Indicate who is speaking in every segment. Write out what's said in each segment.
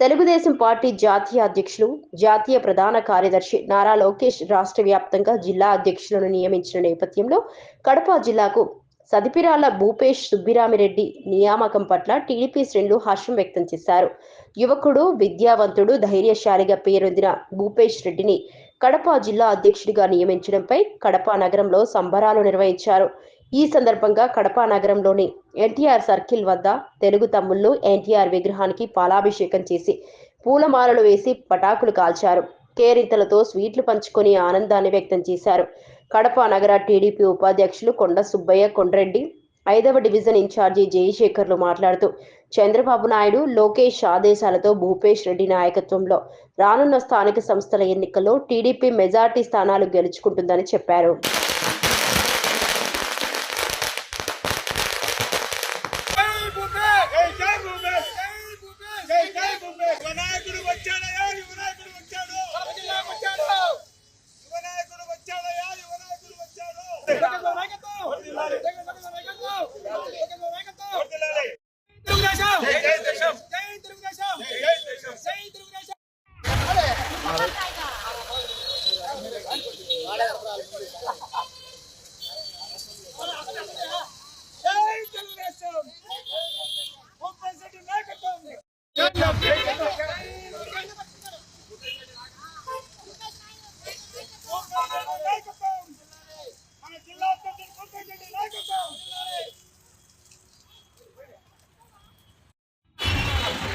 Speaker 1: Telugu Desam party జాతీయ అధ్యక్షులు జాతీయ ప్రధాన కార్యదర్శి నారా లోకేష్ రాష్ట్ర వ్యాప్తంగా జిల్లా అధ్యక్షులను నియమించిన నేపథ్యంలో కడప జిల్లాకు సదిపిరాల భూపేష్ సుబ్బిరామిరెడ్డి నియామకం పట్ల టీడీపీ శ్రేణులు హర్షం వ్యక్తం చేశారు. యువకుడు విద్యావంతుడు ధైర్యశాలిగా పేరొందిన భూపేష్ రెడ్డిని కడప జిల్లా అధ్యక్షుడిగా నియమించడంపై కడప నగరంలో సంబరాలు నిర్వహించారు. ఈ సందర్భంగా కడప నగరంలోని ఎన్టీఆర్ సర్కిల్ వద్ద తెలుగు తమ్ముళ్ళు ఎన్టీఆర్ విగ్రహానికి పాలాభిషేకం చేసి పూలమాలలు వేసి పటాకులు కాల్చారు. కేరింతలతో స్వీట్లు పంచుకొని ఆనందాన్ని వ్యక్తం చేశారు. కడప నగర టీడీపీ ఉపాధ్యక్షులు కొండ సుబ్బయ్య కొండ్రెడ్డి ఐదవ డివిజన్ ఇన్ఛార్జి జయశేఖర్లు మాట్లాడుతూ చంద్రబాబు నాయుడు లోకేష్ ఆదేశాలతో భూపేష్ రెడ్డి నాయకత్వంలో రానున్న స్థానిక సంస్థల ఎన్నికల్లో టీడీపీ మెజార్టీ స్థానాలు గెలుచుకుంటుందని చెప్పారు
Speaker 2: జై భూపేష్ జై జై భూపేష్ జై భూపేష్ జై జై భూపేష్ వినాయకుడు వచ్చాడయ్యా వినాయకుడు వచ్చాడు కడప జిల్లాకు వచ్చాడు వినాయకుడు వచ్చాడయ్యా వినాయకుడు వచ్చాడు జగన్ నాయకత్వం జగన్ నాయకత్వం జగన్ నాయకత్వం తెలుగుదేశం జై జై దేశం జై తెలుగుదేశం జై జై దేశం జై తెలుగుదేశం జై తెలుగుదేశం భూపేష్ రెడ్డి నాయకత్వం జై జై నాయకత్వం మన జిల్లా అధ్యక్షుడు భూపేష్ రెడ్డి నాయకత్వం భూపేష్ రెడ్డి నాయకత్వం మా యువ నాయకుడు జిల్లా అధ్యక్షుడు భూపేష్ రెడ్డి నాయకత్వం ఎన్టీఆర్ ఎన్టీఆర్ ఎన్టీఆర్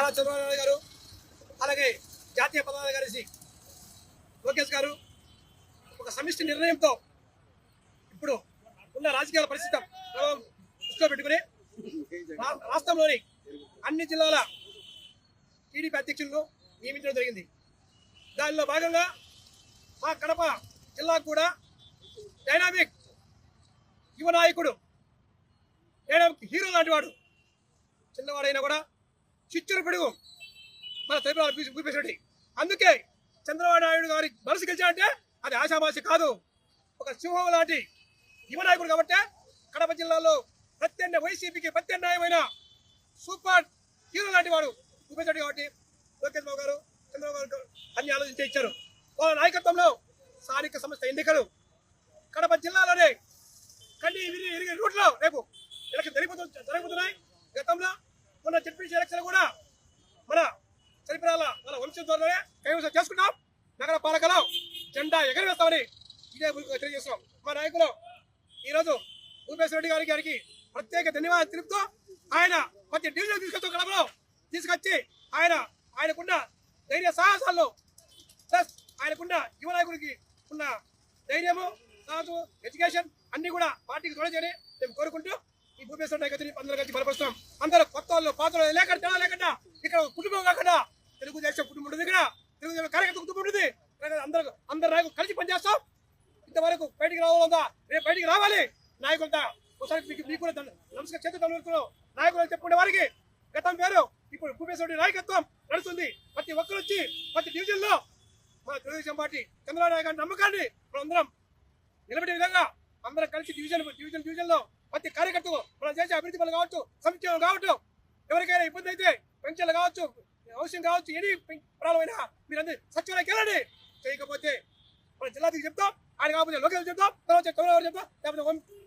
Speaker 2: నారా చంద్రబాబు నాయుడు గారు అలాగే జాతీయ ప్రధాన కార్యదర్శి లోకేష్ గారు ఒక సమిష్టి నిర్ణయంతో ఇప్పుడు ఉన్న రాజకీయాల పరిస్థితి ప్రభావం దృష్టిలో పెట్టుకుని రాష్ట్రంలోని అన్ని జిల్లాల టీడీపీ అధ్యక్షులను నియమించడం జరిగింది. దానిలో భాగంగా మా కడప జిల్లాకు కూడా డైనామిక్ యువ నాయకుడు డైనామిక్ హీరో లాంటి వాడు చిన్నవాడైనా కూడా చిచ్చురు పిడుగు. మన తెలుగు భూపేశ్వరుడి అందుకే చంద్రబాబు నాయుడు గారి మనసు గెలిచాడంటే అది ఆశామాషి కాదు. ఒక సింహం లాంటి యువనాయకుడు కాబట్టి కడప జిల్లాలో ప్రత్యన్న వైసీపీకి ప్రత్యామ్నాయమైన సూపర్ హీరో లాంటి వాడు భూపేశ్వరుడు కాబట్టి లోకేష్ బాబు గారు చంద్రబాబు గారు అన్ని ఆలోచించే ఇచ్చారు. వాళ్ళ నాయకత్వంలో స్థానిక సంస్థ ఎన్నికలు. కడప జిల్లాలోనే కన్నీ విరిగి రూట్లో రేపు ఎలక్షన్ జరిగిపోతు జరగబోతున్నాయి. గతంలో మన జడ్పీసీ ఎలక్షన్ కూడా మన చరిపరాల మన వంశం ద్వారానే కైవసం చేసుకున్నాం. నగర పాలకలో జెండా ఎగరవేస్తామని ఇదే తెలియజేస్తున్నాం. మా నాయకులు ఈరోజు భూపేశ్వర రెడ్డి గారి గారికి ప్రత్యేక ధన్యవాదాలు తెలుపుతూ ఆయన ప్రతి డివిజన్ తీసుకొస్తూ కడపలో తీసుకొచ్చి ఆయన ఆయనకున్న ధైర్య సాహసాలు ప్లస్ ఆయనకున్న యువ నాయకుడికి ఉన్న ధైర్యము సాహసం ఎడ్యుకేషన్ అన్ని కూడా పార్టీకి తోడచేయని మేము కోరుకుంటూ ఈ భూపేశ్వర నాయకత్వం అందరూ కలిసి బలపరుస్తాం అందరూ కొత్త వాళ్ళు పాత లేకుండా తేడా లేకుండా ఇక్కడ కుటుంబం కాకుండా తెలుగుదేశం కుటుంబం ఉంటుంది ఇక్కడ. తెలుగుదేశం కార్యకర్త కుటుంబం ఉంటుంది. అందరూ అందరు నాయకులు కలిసి పనిచేస్తాం. ఇంతవరకు బయటికి రావాలందా రేపు బయటికి రావాలి. నాయకులంతా ఒకసారి మీకు మీకు కూడా నమస్కారం. చేతులు నాయకులు చెప్పుకునే వారికి గతం వేరు. ఇప్పుడు భూపేశ్వరుడి నాయకత్వం నడుస్తుంది. ప్రతి ఒక్కరు వచ్చి ప్రతి డివిజన్లో మన తెలుగుదేశం పార్టీ చంద్రబాబు నాయుడు గారి నమ్మకాన్ని మనందరం నిలబడే విధంగా అందరం కలిసి డివిజన్ డివిజన్ డివిజన్లో ప్రతి కార్యకర్తకు మనం చేసే అభివృద్ధి పనులు కావచ్చు సంక్షేమం కావచ్చు ఎవరికైనా ఇబ్బంది అయితే పెన్షన్లు కావచ్చు అవసరం కావచ్చు ఎనీ ప్రాబ్లమైనా మీరందరూ సచివాలయకి వెళ్ళండి చేయకపోతే మన జిల్లాకి చెప్తాం ఆయన కాకపోతే లోకల్ చెప్తాం తర్వాత చంద్రబాబు చెప్తాం లేకపోతే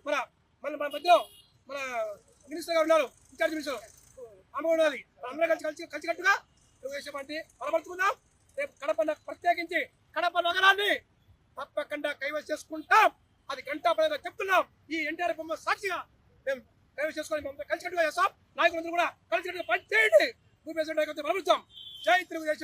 Speaker 2: మన మన మన మధ్యలో మన మినిస్టర్ గారు ఉన్నారు ఇన్ఛార్జ్ మినిస్టర్ ఆమె ఉన్నది అందరం కలిసి కలిసి కలిసికట్టుగా తెలుగుదేశం పార్టీ బలపరుచుకుందాం. రేపు కడప ప్రత్యేకించి కడప నగరాన్ని తప్పకుండా కైవసం చేసుకుంటాం. అది గంటా పదంగా చెప్తున్నాం. ఈ ఎన్టీఆర్ బొమ్మ సాక్షిగా మేము కైవసం చేసుకొని మమ్మల్ని కలిసికట్టుగా చేస్తాం నాయకులందరూ కూడా కలిసికట్టుగా పనిచేయండి. భూపేశ్వర నాయకత్వం బలపరుస్తాం జై తెలుగుదేశం.